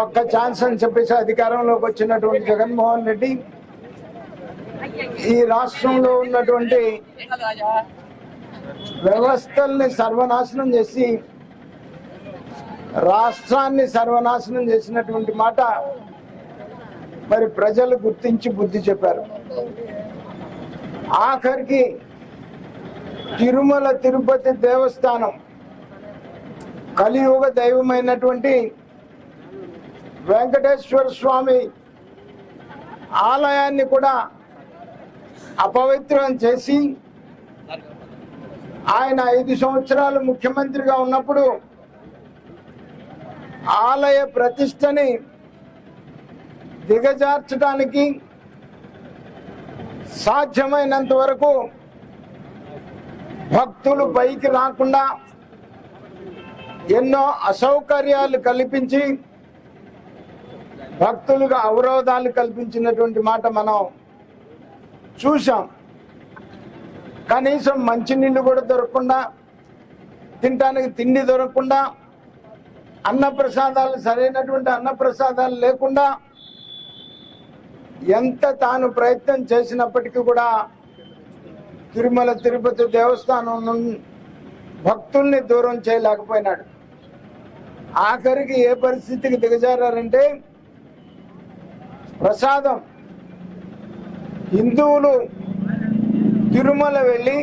ఒక్క ఛాన్స్ అని చెప్పేసి అధికారంలోకి వచ్చినటువంటి జగన్మోహన్ రెడ్డి ఈ రాష్ట్రంలో ఉన్నటువంటి వ్యవస్థల్ని సర్వనాశనం చేసి రాష్ట్రాన్ని సర్వనాశనం చేసినటువంటి మాట మరి ప్రజలు గుర్తించి బుద్ధి చెప్పారు. ఆఖరికి తిరుమల తిరుపతి దేవస్థానం కలియుగ దైవమైనటువంటి వెంకటేశ్వర స్వామి ఆలయాన్ని కూడా అపవిత్రం చేసి ఆయన ఐదు సంవత్సరాలు ముఖ్యమంత్రిగా ఉన్నప్పుడు ఆలయ ప్రతిష్టని దిగజార్చడానికి సాధ్యమైనంత వరకు భక్తులు పైకి రాకుండా ఎన్నో అసౌకర్యాలు కల్పించి భక్తులుగా అవరోధాలు కల్పించినటువంటి మాట మనం చూసాం కనీసం మంచినీళ్ళు కూడా దొరకకుండా తినడానికి తిండి దొరకకుండా అన్నప్రసాదాలు సరైనటువంటి అన్నప్రసాదాలు లేకుండా ఎంత తాను ప్రయత్నం చేసినప్పటికీ కూడా తిరుమల తిరుపతి దేవస్థానం భక్తుల్ని దూరం చేయలేకపోయినాడు. ఆఖరికి ఏ పరిస్థితికి దిగజారంటే ప్రసాదం. హిందువులు తిరుమల వెళ్ళి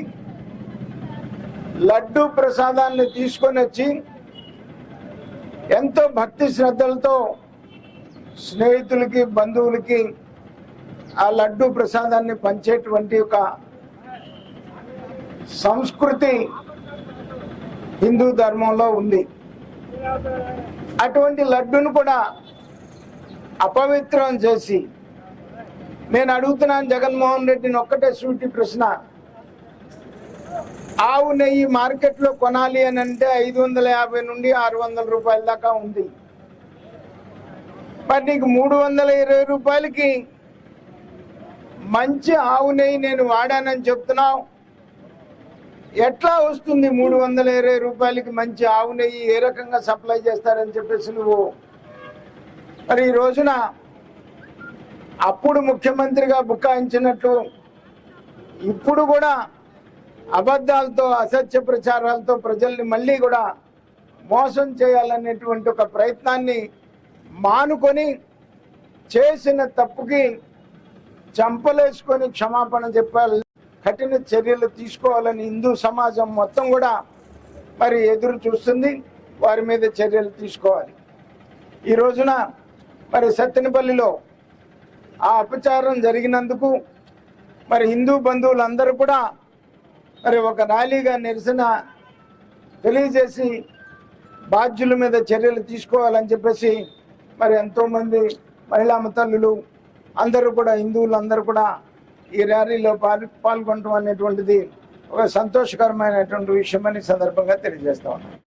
లడ్డు ప్రసాదాన్ని తీసుకొని వచ్చి ఎంతో భక్తి శ్రద్ధలతో స్నేహితులకి బంధువులకి ఆ లడ్డు ప్రసాదాన్ని పంచేటువంటి ఒక సంస్కృతి హిందూ ధర్మంలో ఉంది. అటువంటి లడ్డును కూడా అపవిత్రం చేసి నేను అడుగుతున్నాను జగన్మోహన్ రెడ్డిని ఒక్కటే సూటి ప్రశ్న. ఆవు నెయ్యి మార్కెట్లో కొనాలి అని అంటే ఐదు వందల యాభై నుండి ఆరు వందల రూపాయల దాకా ఉంది. మరి నీకు మూడు వందల ఇరవై రూపాయలకి మంచి ఆవు నెయ్యి నేను వాడానని చెప్తున్నావు. ఎట్లా వస్తుంది మూడు వందల ఇరవై రూపాయలకి మంచి ఆవు నెయ్యి? ఏ రకంగా సప్లై చేస్తారని చెప్పేసి నువ్వు? మరి ఈ రోజున అప్పుడు ముఖ్యమంత్రిగా బుక్కాయించినట్టు ఇప్పుడు కూడా అబద్ధాలతో అసత్య ప్రచారాలతో ప్రజల్ని మళ్ళీ కూడా మోసం చేయాలనేటువంటి ఒక ప్రయత్నాన్ని మానుకొని చేసిన తప్పుకి చంపలేసుకొని క్షమాపణ చెప్పాలి. కఠిన చర్యలు తీసుకోవాలని హిందూ సమాజం మొత్తం కూడా మరి ఎదురు చూస్తుంది. వారి మీద చర్యలు తీసుకోవాలి. ఈ రోజున మరి సత్తెనపల్లిలో ఆ అపచారం జరిగినందుకు మరి హిందూ బంధువులందరూ కూడా మరి ఒక ర్యాలీగా నిరసన తెలియజేసి బాధ్యుల మీద చర్యలు తీసుకోవాలని చెప్పేసి మరి ఎంతోమంది మహిళా మతల్లులు అందరూ కూడా హిందువులు అందరూ కూడా ఈ ర్యాలీలో పాల్ పాల్గొనడం అనేటువంటిది ఒక సంతోషకరమైనటువంటి విషయమని సందర్భంగా తెలియజేస్తా ఉన్నాను